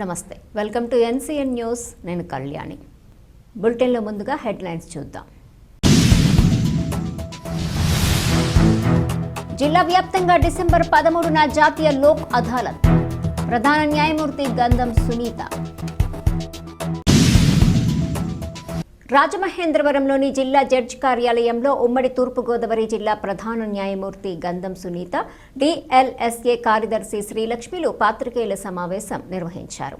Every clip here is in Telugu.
నమస్తే. వెల్కమ్ టు ఎన్సీఎన్ న్యూస్ నేను కళ్యాణి. బులెటిన్లో ముందుగా హెడ్లైన్స్ చూద్దాం. జిల్లా వ్యాప్తంగా డిసెంబర్ పదమూడున జాతీయ లోక్ అదాలత్. ప్రధాన న్యాయమూర్తి గంధం సునీత. రాజమహేంద్రవరంలోని జిల్లా జడ్జ్ కార్యాలయంలో ఉమ్మడి తూర్పుగోదావరి జిల్లా ప్రధాన న్యాయమూర్తి గంధం సునీత డిఎల్ఎస్ఏ కార్యదర్శి శ్రీలక్ష్మిలు పాత్రికేయుల సమావేశం నిర్వహించారు.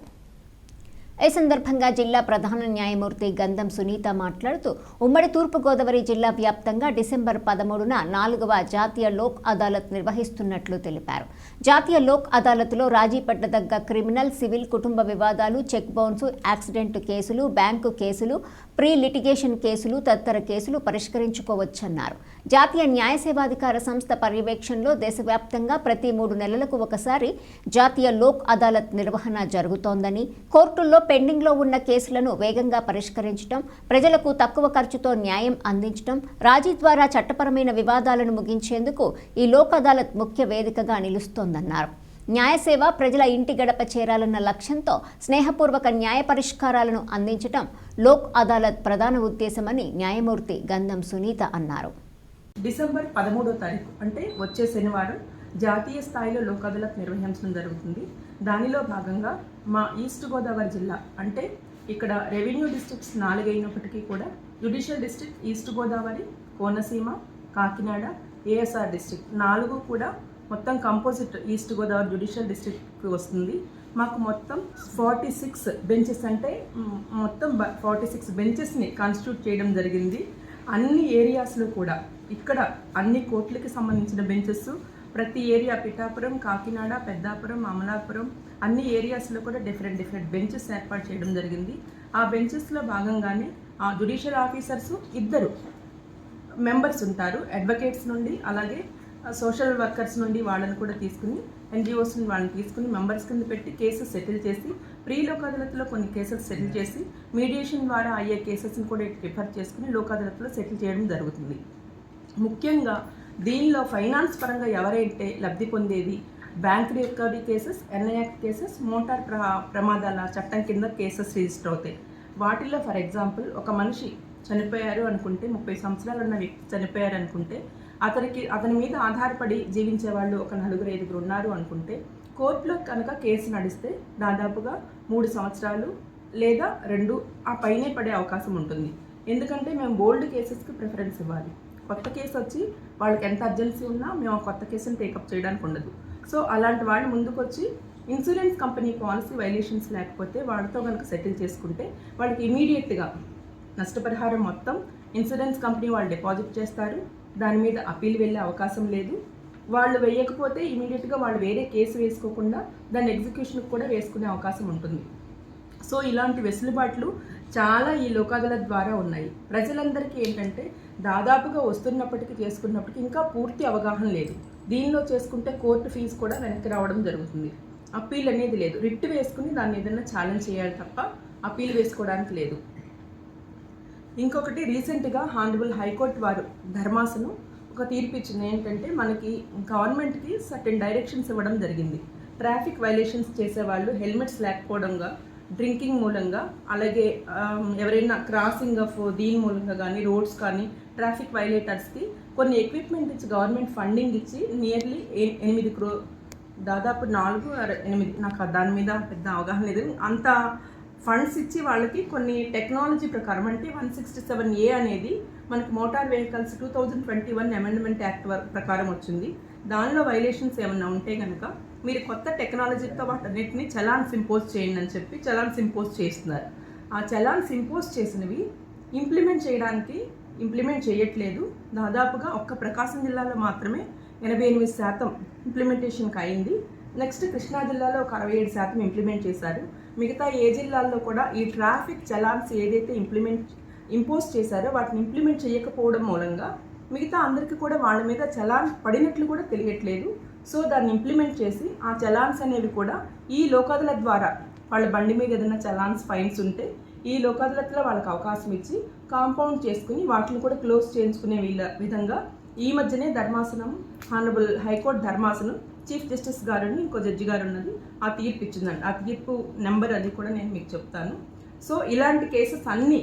ఈ సందర్భంగా జిల్లా ప్రధాన న్యాయమూర్తి గంధం సునీత మాట్లాడుతూ ఉమ్మడి తూర్పుగోదావరి జిల్లా వ్యాప్తంగా డిసెంబర్ పదమూడున నాలుగవ జాతీయ లోక్ అదాలత్ నిర్వహిస్తున్నట్లు తెలిపారు. జాతీయ లోక్ అదాలత్లో రాజీ పడ్డదగ్గ క్రిమినల్ సివిల్ కుటుంబ వివాదాలు చెక్ బౌన్స్ యాక్సిడెంట్ కేసులు బ్యాంకు కేసులు ప్రీ లిటిగేషన్ కేసులు తదితర కేసులు పరిష్కరించుకోవచ్చన్నారు. జాతీయ న్యాయ సేవాధికార సంస్థ పర్యవేక్షణలో దేశవ్యాప్తంగా ప్రతి మూడు నెలలకు ఒకసారి జాతీయ లోక్ అదాలత్ నిర్వహణ జరుగుతోందని కోర్టుల్లో పెండింగ్లో ఉన్న కేసులను వేగంగా పరిష్కరించడం ప్రజలకు తక్కువ ఖర్చుతో న్యాయం అందించడం రాజీ ద్వారా చట్టపరమైన వివాదాలను ముగించేందుకు ఈ లోక్ అదాలత్ ముఖ్య వేదికగా నిలుస్తోందన్నారు. న్యాయసేవ ప్రజల ఇంటి గడప చేరాలన్న లక్ష్యంతో స్నేహపూర్వక న్యాయ పరిష్కారాలను అందించడం లోక్ అదాలత్ ప్రధాన ఉద్దేశమని న్యాయమూర్తి గంధం సునీత అన్నారు. డిసెంబర్ పదమూడో తారీఖు అంటే వచ్చే శనివారం జాతీయ స్థాయిలో లోక్ అదాలత్ నిర్వహించడం జరుగుతుంది. దానిలో భాగంగా మా ఈస్ట్ గోదావరి జిల్లా అంటే ఇక్కడ రెవెన్యూ డిస్ట్రిక్ట్స్ నాలుగైనప్పటికీ కూడా judicial district East Godavari Konaseema Kakinada ASR district నాలుగు కూడా మొత్తం కంపోజిట్ ఈస్ట్ గోదావరి జ్యుడిషియల్ డిస్ట్రిక్ట్కి వస్తుంది. మాకు మొత్తం ఫార్టీ సిక్స్ బెంచెస్ అంటే మొత్తం ఫార్టీ సిక్స్ బెంచెస్ని కాన్స్టిట్యూట్ చేయడం జరిగింది. అన్ని ఏరియాస్లో కూడా ఇక్కడ అన్ని కోర్టులకి సంబంధించిన బెంచెస్ ప్రతి ఏరియా పిఠాపురం కాకినాడ పెద్దాపురం అమలాపురం అన్ని ఏరియాస్లో కూడా డిఫరెంట్ డిఫరెంట్ బెంచెస్ ఏర్పాటు చేయడం జరిగింది. ఆ బెంచెస్లో భాగంగానే ఆ జుడిషియల్ ఆఫీసర్స్ ఇద్దరు మెంబర్స్ ఉంటారు. అడ్వకేట్స్ నుండి అలాగే సోషల్ వర్కర్స్ నుండి వాళ్ళని కూడా తీసుకుని ఎన్జిఓస్ నుండి వాళ్ళని తీసుకుని మెంబర్స్ కింద పెట్టి కేసెస్ సెటిల్ చేసి ప్రీ లోక్ అదాలత్లో కొన్ని కేసెస్ సెటిల్ చేసి మీడియేషన్ ద్వారా అయ్యే కేసెస్ని కూడా రిఫర్ చేసుకుని లోక్ అదాలత్లో సెటిల్ చేయడం జరుగుతుంది. ముఖ్యంగా దీనిలో ఫైనాన్స్ పరంగా ఎవరైతే లబ్ధి పొందేది బ్యాంక్ రికవరీ కేసెస్ ఎన్ఐఎక్ కేసెస్ మోటార్ ప్ర ప్రమాదాల చట్టం కింద కేసెస్ రిజిస్టర్ అవుతాయి. వాటిల్లో ఫర్ ఎగ్జాంపుల్ ఒక మనిషి చనిపోయారు అనుకుంటే ముప్పై సంవత్సరాలు ఉన్న వ్యక్తి చనిపోయారు అనుకుంటే అతనికి అతని మీద ఆధారపడి జీవించే వాళ్ళు ఒక నలుగురు ఐదుగురు ఉన్నారు అనుకుంటే కోర్టులో కనుక కేసు నడిస్తే దాదాపుగా మూడు సంవత్సరాలు లేదా రెండు ఆ పైనే పడే అవకాశం ఉంటుంది. ఎందుకంటే మేము బోల్డ్ కేసెస్కి ప్రిఫరెన్స్ ఇవ్వాలి. కొత్త కేసు వచ్చి వాళ్ళకి ఎంత అర్జెన్సీ ఉన్నా మేము ఆ కొత్త కేసుని టేకప్ చేయడానికి ఉండదు. సో అలాంటి వాళ్ళు ముందుకొచ్చి ఇన్సూరెన్స్ కంపెనీ పాలసీ వైలేషన్స్ లేకపోతే వాళ్ళతో కనుక సెటిల్ చేసుకుంటే వాళ్ళకి ఇమీడియట్గా నష్టపరిహారం మొత్తం ఇన్సూరెన్స్ కంపెనీ వాళ్ళు డిపాజిట్ చేస్తారు. దాని మీద అప్పీల్ వెళ్ళే అవకాశం లేదు. వాళ్ళు వేయకపోతే ఇమీడియట్గా వాళ్ళు వేరే కేసు వేసుకోకుండా దాన్ని ఎగ్జిక్యూషన్కి కూడా వేసుకునే అవకాశం ఉంటుంది. సో ఇలాంటి వెసులుబాట్లు చాలా ఈ లోకాదుల ద్వారా ఉన్నాయి. ప్రజలందరికీ ఏంటంటే దాదాపుగా వస్తున్నప్పటికీ చేసుకున్నప్పటికీ ఇంకా పూర్తి అవగాహన లేదు. దీనిలో చేసుకుంటే కోర్టు ఫీజు కూడా వెనక్కి రావడం జరుగుతుంది. అప్పీల్ అనేది లేదు. రిట్ వేసుకుని దాన్ని ఏదైనా ఛాలెంజ్ చేయాలి తప్ప అప్పీల్ వేసుకోవడానికి లేదు. ఇంకొకటి రీసెంట్గా హానరబుల్ హైకోర్టు వారు ధర్మాసనం ఒక తీర్పు ఇచ్చింది. ఏంటంటే మనకి గవర్నమెంట్కి సర్టెన్ డైరెక్షన్స్ ఇవ్వడం జరిగింది. ట్రాఫిక్ వైలేషన్స్ చేసేవాళ్ళు హెల్మెట్స్ లేకపోవడంగా డ్రింకింగ్ మూలంగా అలాగే ఎవరైనా క్రాసింగ్ ఆఫ్ దీని మూలంగా కానీ రోడ్స్ కానీ ట్రాఫిక్ వైలేటర్స్కి కొన్ని ఎక్విప్మెంట్ ఇచ్చి గవర్నమెంట్ ఫండింగ్ ఇచ్చి నియర్లీ ఎనిమిది క్రో దాదాపు నాలుగు ఎనిమిది నాకు దాని మీద పెద్ద అవగాహన లేదు. అంత ఫండ్స్ ఇచ్చి వాళ్ళకి కొన్ని టెక్నాలజీ ప్రకారం అంటే వన్ సిక్స్టీ సెవెన్ ఏ అనేది మనకి motor vehicles two thousand twenty one amendment act ప్రకారం వచ్చింది. దానిలో వైలేషన్స్ ఏమైనా ఉంటే కనుక మీరు కొత్త టెక్నాలజీతో వాటన్నిటిని చలాన్స్ ఇంపోజ్ చేయండి అని చెప్పి చలాన్స్ ఇంపోజ్ చేస్తున్నారు. ఆ చలాన్స్ ఇంపోజ్ చేసినవి ఇంప్లిమెంట్ చేయడానికి ఇంప్లిమెంట్ చేయట్లేదు. దాదాపుగా ఒక్క ప్రకాశం జిల్లాలో మాత్రమే ఎనభై ఎనిమిది శాతం ఇంప్లిమెంటేషన్కి అయింది. నెక్స్ట్ కృష్ణా జిల్లాలో ఒక అరవై ఏడు శాతం ఇంప్లిమెంట్ చేశారు. మిగతా ఏ జిల్లాల్లో కూడా ఈ ట్రాఫిక్ చలాన్స్ ఏదైతే ఇంప్లిమెంట్ ఇంపోజ్ చేశారో వాటిని ఇంప్లిమెంట్ చేయకపోవడం మూలంగా మిగతా అందరికీ కూడా వాళ్ళ మీద చలాన్ పడినట్లు కూడా తెలియట్లేదు. సో దాన్ని ఇంప్లిమెంట్ చేసి ఆ చలాన్స్ అనేవి కూడా ఈ లోకాదుల ద్వారా వాళ్ళ బండి మీద ఏదైనా చలాన్స్ ఫైన్స్ ఉంటే ఈ లోకాదులతో వాళ్ళకి అవకాశం ఇచ్చి కాంపౌండ్ చేసుకుని వాటిని కూడా క్లోజ్ చేయించుకునే వీళ్ళ విధంగా ఈ మధ్యనే ధర్మాసనం హానబుల్ హైకోర్టు ధర్మాసనం చీఫ్ జస్టిస్ గారుని ఇంకో జడ్జి గారు ఉన్నది ఆ తీర్పు ఇచ్చిందండి ఆ తీర్పు నెంబర్ అది కూడా నేను మీకు చెప్తాను. సో ఇలాంటి కేసెస్ అన్నీ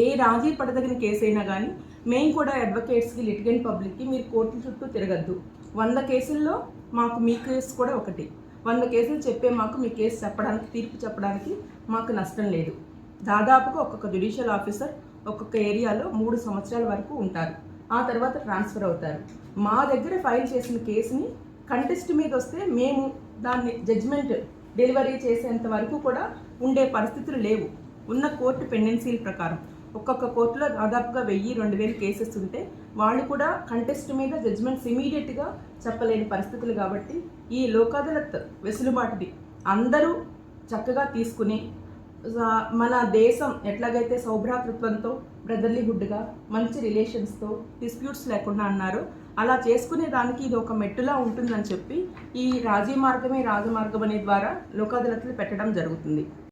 ఏ రాజీ పడదగిన కేసు అయినా కానీ మేము కూడా అడ్వకేట్స్కి లిటిగెంట్ పబ్లిక్కి మీరు కోర్టుల చుట్టూ తిరగద్దు. వంద కేసుల్లో మాకు మీ కేసు కూడా ఒకటి. వంద కేసులు చెప్పే మాకు మీ కేసు చెప్పడానికి తీర్పు చెప్పడానికి మాకు నష్టం లేదు. దాదాపుగా ఒక్కొక్క జ్యుడిషియల్ ఆఫీసర్ ఒక్కొక్క ఏరియాలో మూడు సంవత్సరాల వరకు ఉంటారు. ఆ తర్వాత ట్రాన్స్ఫర్ అవుతారు. మా దగ్గర ఫైల్ చేసిన కేసుని కంటెస్ట్ మీద వస్తే మేము దాన్ని జడ్జ్మెంట్ డెలివరీ చేసేంత వరకు కూడా ఉండే పరిస్థితులు లేవు. ఉన్న కోర్టు పెండెన్సీల ప్రకారం. ఒక్కొక్క కోర్టులో దాదాపుగా వెయ్యి రెండు వేలు కేసెస్ ఉంటే వాళ్ళు కూడా కంటెస్ట్ మీద జడ్జ్మెంట్స్ ఇమీడియట్గా చెప్పలేని పరిస్థితులు కాబట్టి ఈ లోక్ వెసులుబాటుది. వెసులుబాటుని అందరూ చక్కగా తీసుకుని మన దేశం ఎట్లాగైతే సౌభ్రాతృత్వంతో బ్రదర్లీహుడ్గా మంచి రిలేషన్స్తో డిస్ప్యూట్స్ లేకుండా అన్నారు అలా చేసుకునే దానికి ఇది ఒక మెట్టులా ఉంటుందని చెప్పి ఈ రాజీ మార్గమే రాజమార్గం అనే ద్వారా లోక్ పెట్టడం జరుగుతుంది.